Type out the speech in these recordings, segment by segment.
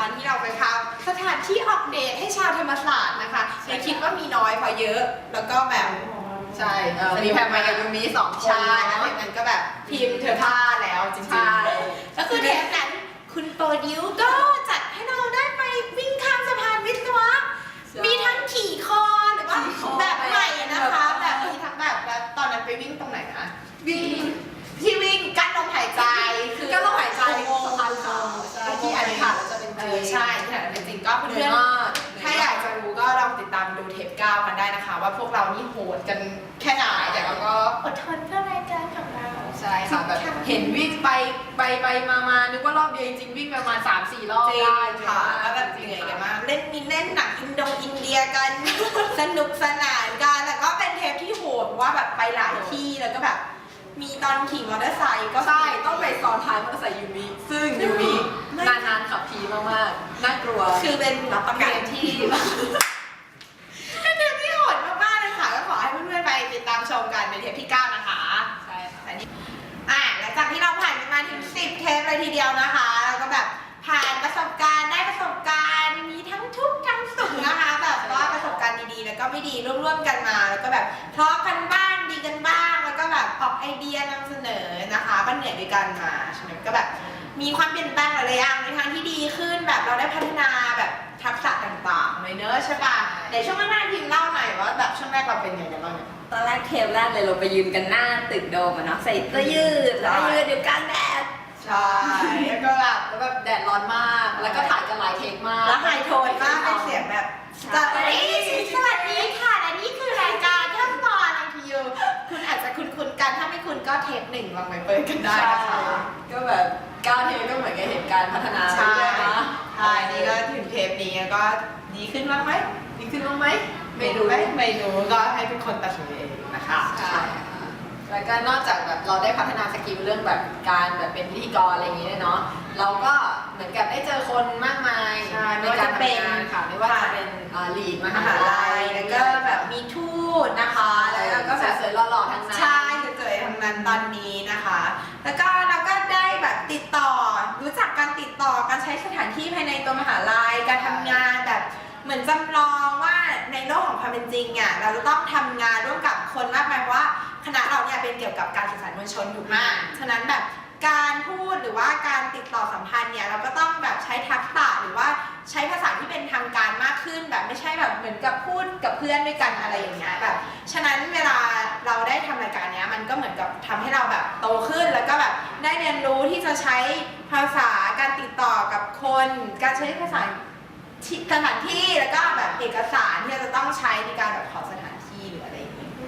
ตอนที่เราไปพาสถานที่ออกเดทให้ชาวธรรมศาสตร์นะคะใช่อย่าคิดว่ามีน้อยเพราะเยอะ แล้วก็แบบใช่เออมีแพรมากับยูมิสองคนใช่เนาะแล้วนั้นก็แบบพิมพ์เธอพลาดแล้วจริงใช่ ๆก็คือเทปนั้นคุณโปรดิวก็จัดให้เราได้ไปวิ่งข้ามสะพานวิศวะ มีทั้งขี่คอหรือว่าขี่คอแบบใหม่นะคะไปแบบมีทั้งแบบแบบตอนนั้นไปวิ่งตรงไหนนะวิ่ง ดกันแค่ไหนแต่เราก็อดทนเพื่อรายการของเรา ใช่ค่ะแบบเห็นวิ่งไปไปไปมามานึกว่ารอบเดียวจริงๆวิ่งประมาณสามสี่รอบจริงได้ค่ะแล้วแบบเหนื่อยกันมากเล่นมีเล่นหนังอินโดอินเดียกัน สนุกสนานกันแล้วก็เป็นเทปที่โหดเพราะว่าแบบไปหลายที่แล้วก็แบบ มีตอนขี่มอเตอร์ไซค์ก็ใช่ต้องไปซ้อนท้ายมอเตอร์ไซค์ยูมิซึ่งยูมิไม่นานๆขับทีมากๆน่ากลัวคือเป็นรับประกันที่เป็นเท การณ์ดีๆแล้วก็ไม่ดีร่วมๆกันมา แล้วก็แบบทะเลาะกันบ้างดีกันบ้าง แล้วก็แบบออกไอเดียนำเสนอนะคะ ก็เหนื่อยด้วยกันมาใช่ไหมก็แบบมีความเปลี่ยนแปลงหลายๆอย่างในทางที่ดีขึ้นแบบเราได้พัฒนาแบบทักษะต่างๆเลยเนอะใช่ปะเดี๋ยวช่วงแรกๆพิมพ์เล่าหน่อยว่าแบบช่วงแรกเราเป็นยังไงกันบ้างเนี่ย ตอนแรกเทปแรกเลยเราไปยืนกันหน้าตึกโดมอะเนาะใส่เสื้อยืดแล้วก็ยืนอยู่กลางแดด ใช่ แล้วก็แบบแล้วแบบแดดร้อนมาก แล้วก็ถ่ายกันหลายเทคมาก แล้วไฮโทนมากเป็นเสียงแบบ สวัสดีสวัสดีค่ะ และนี่คือรายการท่องตอนอังคิวคุณอาจจะคุ้นๆกัน ถ้าไม่คุ้นก็เทปหนึ่งลองไปเปิดกันได้นะคะ ก็แบบก้าวเทปก็เหมือนกับเห็นการพัฒนาใช่ เรื่อยๆนะใช่นี่ก็ถึงเทปนี้ก็ดีขึ้นบ้างไหมดีขึ้นบ้างไหมไม่รู้ไม่ไม่รู้ก็ให้ทุกคนตัดสินเองนะคะ ใช่ค่ะแล้วก็นอกจากแบบเราได้พัฒนาสกิลเรื่องแบบการแบบเป็นพิธีกรอะไรอย่างนี้เนี่ยเนาะ เราก็เหมือนกับได้เจอคนมากมายใช่ในการทำงานค่ะไม่ว่าจะเป็นอ่าลีดมมหาหาลัลัยยแล้วก็แบบมีทูตนะคะ แล้วเราก็แบบสวยๆหล่อๆทั้งนั้น ใช่สวยๆทั้งนั้นตอนนี้นะคะ แล้วก็เราก็ได้แบบติดต่อ รู้จักการติดต่อการใช้สถานที่ภายในตัวมหาลัยการทำงานแบบเหมือนจำลองว่าในโลกของความเป็นจริงอะเราจะต้องทำงานร่วมกับคนมากมายเพราะว่าคณะเราเนี่ยเป็นเกี่ยวกับการสื่อสารมวลชนอยู่มากฉะนั้นแบบ การพูดหรือว่าการติดต่อสัมพันธ์เนี่ยเราก็ต้องแบบใช้ทักษะหรือว่าใช้ภาษาที่เป็นทางการมากขึ้น แบบไม่ใช่แบบเหมือนกับพูดกับเพื่อนด้วยกันอะไรอย่างเงี้ยแบบฉะนั้นเวลาเราได้ทำรายการเนี้ยมันก็เหมือนกับทำให้เราแบบโตขึ้น แล้วก็แบบได้เรียนรู้ที่จะใช้ภาษาการติดต่อกับคน การใช้ภาษาสถานที่แล้วก็แบบเอกสารที่เราจะต้องใช้ในการแบบขอสถาน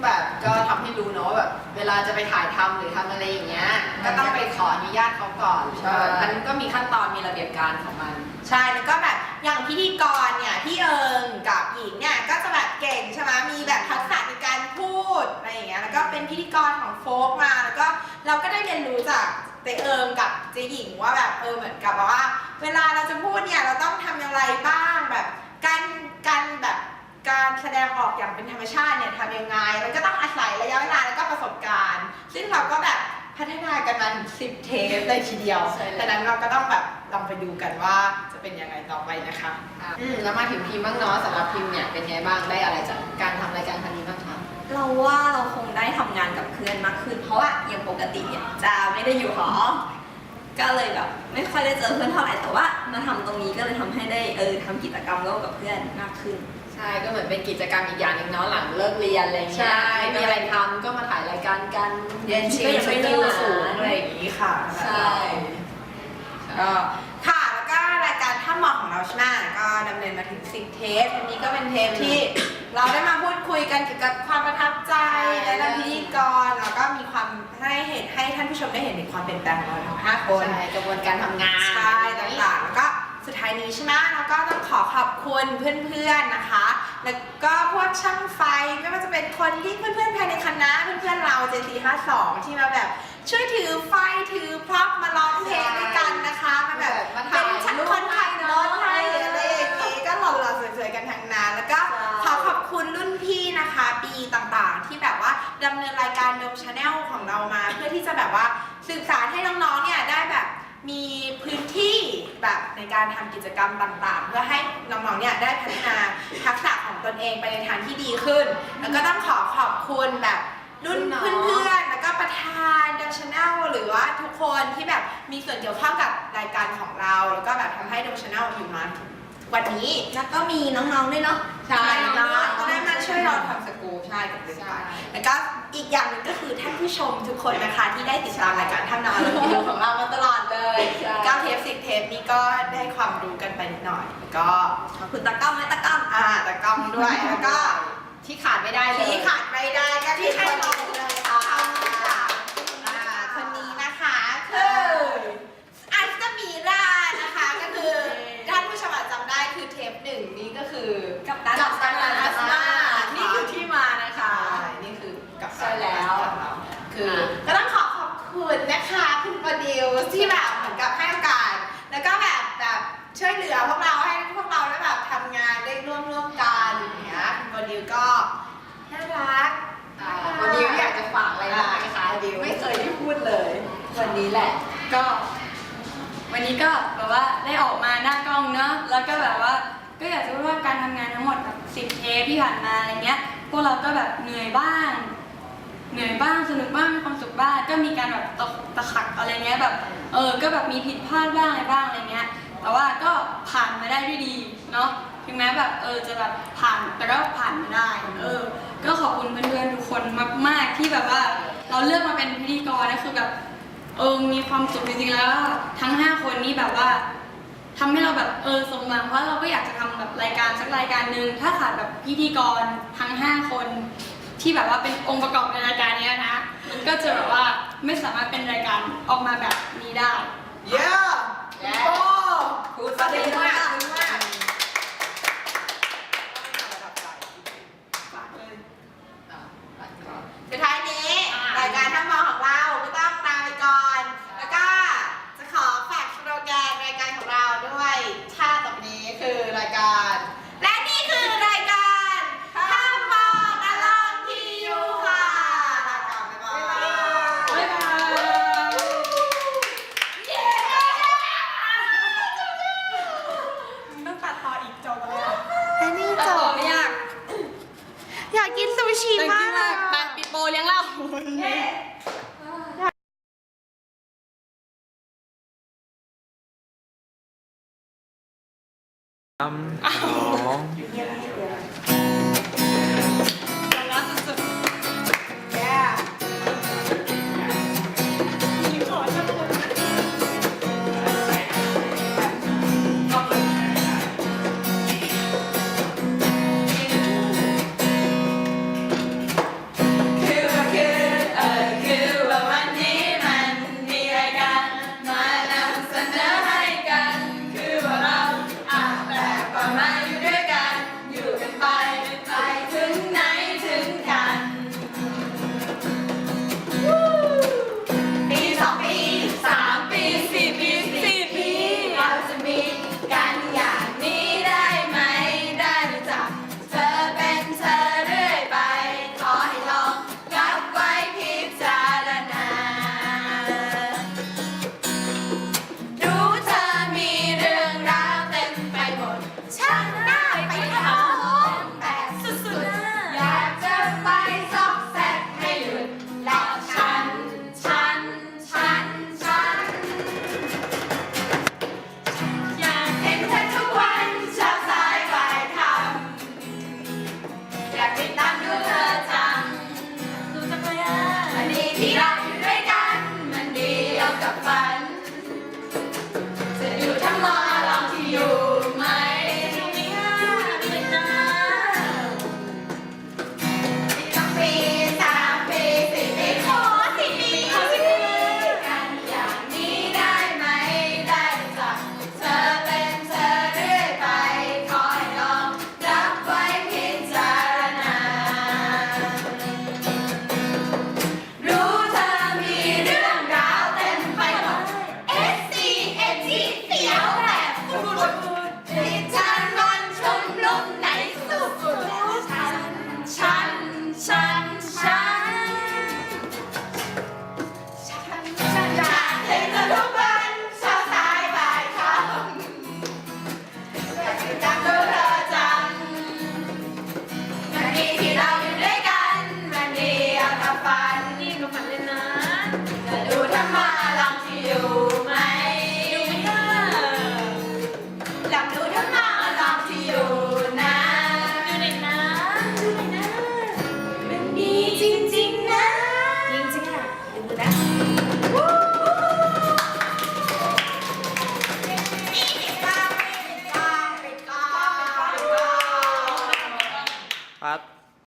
แบบก็ทำให้รู้เนาะว่าแบบเวลาจะไปถ่ายทำหรือทำอะไรอย่างเงี้ย ก็ต้องไปขออนุญาตเขาก่อนใช่ มันก็มีขั้นตอนมีระเบียบการของมัน ใช่แล้วก็แบบอย่างพิธีกรเนี่ยพี่เอิงกับหญิงเนี่ยก็จะแบบเก่งใช่ไหมมีแบบทักษะในการพูดอะไรอย่างเงี้ยแล้วก็เป็นพิธีกรของโฟกมาแล้วก็เราก็ได้เรียนรู้จากเจเอิงกับเจหญิงว่าแบบเออเหมือนกับว่า เวลาเราจะพูดเนี่ยเราต้องทำอย่างไรบ้างแบบการ การแบบการแสดงออกอย่างเป็นธรรมชาติเนี่ยทำยังไง มันก็ต้องอาศัยระยะเวลาแล้วก็ประสบการณ์ ซึ่งเราก็แบบพัฒนากันมาถึง10เทปเลยทีเดียว ใช่เลยดังนั้นเราก็ต้องแบบลองไปดูกันว่าจะเป็นยังไงต่อไปนะคะอืมแล้วมาถึงพิมพ์บ้างเนาะสำหรับพิมพ์เนี่ยเป็นไงบ้างได้อะไรจากการทำรายการครั้งนี้บ้างคะ เราว่าเราคงได้ทำงานกับเพื่อนมากขึ้น เพราะว่าอย่างปกติเนี่ยจะไม่ได้อยู่หอ ก็เลยแบบไม่ค่อยได้เจอเพื่อนเท่าไหร่แต่ว่ามาทำตรงนี้ก็เลยทำให้ได้เออทำกิจกรรมร่วมกับเพื่อนมากขึ้น ใช่ก็เหมือนเป็นกิจกรรมอีกอย่างหนึ่งเนาะหลังเลิกเรียนอะไรเงี้ยใช่ไม่มีอะไรทำก็มาถ่ายรายการกันเรียนชิงก็ยังสไม่กิเลิลกสูงอะไรอย่างนี้ค่ะใช่ก็ค่ะแล้วก็รายการถ้าเหมาะของเราใช่ไหมก็ดำเนินมาถึง 10 เทปอันนี้ก็เป็นเทปที่เราได้มาพูดคุยกันเกี่ยวกับความประทับใจและนำพิธีกรแล้วก็มีความให้เห็นให้ท่านผู้ชมได้เห็นถึงความเปลี่ยนแปลงของเราทั้งห้าคน ใช่กระบวนการทำงาน ใช่ต่างๆแล้วก็ สุดท้ายนี้ใช่ไหมแล้วก็ต้องขอขอบคุณเพื่อนๆนะคะ แล้วก็พวกช่างไฟไม่ว่าจะเป็นคนที่เพื่อนๆภายในคณะเพื่อนๆเราเจซี52ที่มาแบบช่วยถือไฟถือพร็อพมาร้องเพลงด้วยกันนะคะมาแบบมาเป็ถ่ายนชักคนขับรถให้หรืออะไรอย่างนี้ก็หล่อๆสวยๆกันทั้งนั้น แล้วก็ขอขอบคุณรุ่นพี่นะคะปีต่างๆ ที่แบบว่าดำเนินรายการดมชาแนลของเรามา เพื่อที่จะแบบว่าสื่อสารให้น้องๆเนี่ยได้แบบมีพื้นที่ แบบในการทำกิจกรรมต่างๆ เพื่อให้น้องๆเนี่ยได้พัฒนาทักษะของตนเองไปในทางที่ดีขึ้น แล้วก็ต้องขอขอบคุณแบบรุ่นเพื่อนๆ แล้วก็ประธานดังชแนลหรือว่าทุกคนที่แบบมีส่วนเกี่ยวข้องกับรายการของเรา แล้วก็แบบทำให้ดังชแนลอยู่มาถึงวันนี้ แล้วก็มีน้องๆด้วยเนาะใช่น้น้อองงๆก็ได้มา ช่วยเราทำสกู๊ปใช่กับเด็กใช่ไปแล้วก็อีกอย่างหนึงก็คือท่านผู้ชมทุกคนนะคะที่ได้ติดตามรายการท่านนอนรีวิวของเรามาตลอดเลยใช่ เก้าเทปสิบเทปนี้ก็ได้ความรู้กันไปนิดหน่อยแล้วก็ขอบคุณตากล้องไหมตากล้องอ่าแต่กล้องด้วยแล้วก็ที่ขาดไม่ได้เลย ที่ขาดไม่ได้ก็ที่ให้เรา เล เลย ย ค่ะ ค่ะ อ่าคนนี้นะคะคืออันจะมีรานะคะก็คือท่านผู้ชมอาจจำได้คือเทปหนึ่งนี้ก็คือ กับตัน กับตันอัสมา นี่คือที่มานะคะ ใช่นี่คือกับ ใช่แล้ว คือก็ต้องขอขอบคุณนะคะคุณโปรดิวซ์ที่แบบเหมือนกับให้โอกาส แล้วก็แบบแบบช่วยเหลือพวกเราให้พวกเราได้แบบทำงานได้ร่วมร่วมกันอย่างเงี้ยคุณโปรดิวก็น่ารัก อ่าวันนี้อยากจะฝากอะไรบ้างไหมคะ อ่าดิว ไม่เคยได้พูดเลย วั นี้แหละ ก็ วันนี้ก็แบบว่าได้ออกมาหน้ากล้องเนอะแล้วก็แบบว่า ก็อยากจะพูดว่าการทำงานทั้งหมดแบบสิบเทปที่ผ่านมาอะไรเงี้ย พวกเราก็แบบเหนื่อยบ้าง เหนื่อยบ้างสนุกบ้างมีความสุขบ้างก็มีการแบบตะตะขักอะไรเงี้ยแบบเออก็แบบมีผิดพลาดบ้างอะไรบ้างอะไรเงี้ย แต่ว่าก็ผ่านมาได้ด้วยดีเนาะถึงแม้แบบเออจะแบบผ่านแต่ก็ผ่านมาได้เออ ก็ขอบคุณเพื่อนๆทุกคนมาก ๆ ที่แบบว่า เราเลือกมาเป็นพิธีกรนะคือแบบ เออมีความสุขจริงๆแล้วทั้ง 5 คนนี่แบบว่าทำให้เราแบบเออสมหวังเพราะเราก็อยากจะทำแบบรายการสักรายการหนึ่งถ้าขาดแบบพิธีกรทั้ง 5 คน ที่แบบว่าเป็นองค์ประกอบในรายการเนี้ยนะมันก็จะแบบว่าไม่สามารถเป็นรายการออกมาแบบนี้ได้เย้แย่โอ้พูดประเด็นมากพูดมาก ฝากเลย สุดท้ายนี้รายการท่ามองของเราก็ต้องลาไปก่อน แล้วก็จะขอฝากสโลแกนรายการของเราด้วยท่าต่อไปนี้คือราย การ และนี่คือรายการท่ามองอลองทียูค่ะลาก่อนบ๊ายบาย บ๊ายบายเย้ต้องตัดต่ออีกจบเลยอะและนี่ตัดจต่อบไม่ยากอยากกินซูชิแต่งมาจริกงมาก ไปปิดโปรเลี้ยงเราสา สอง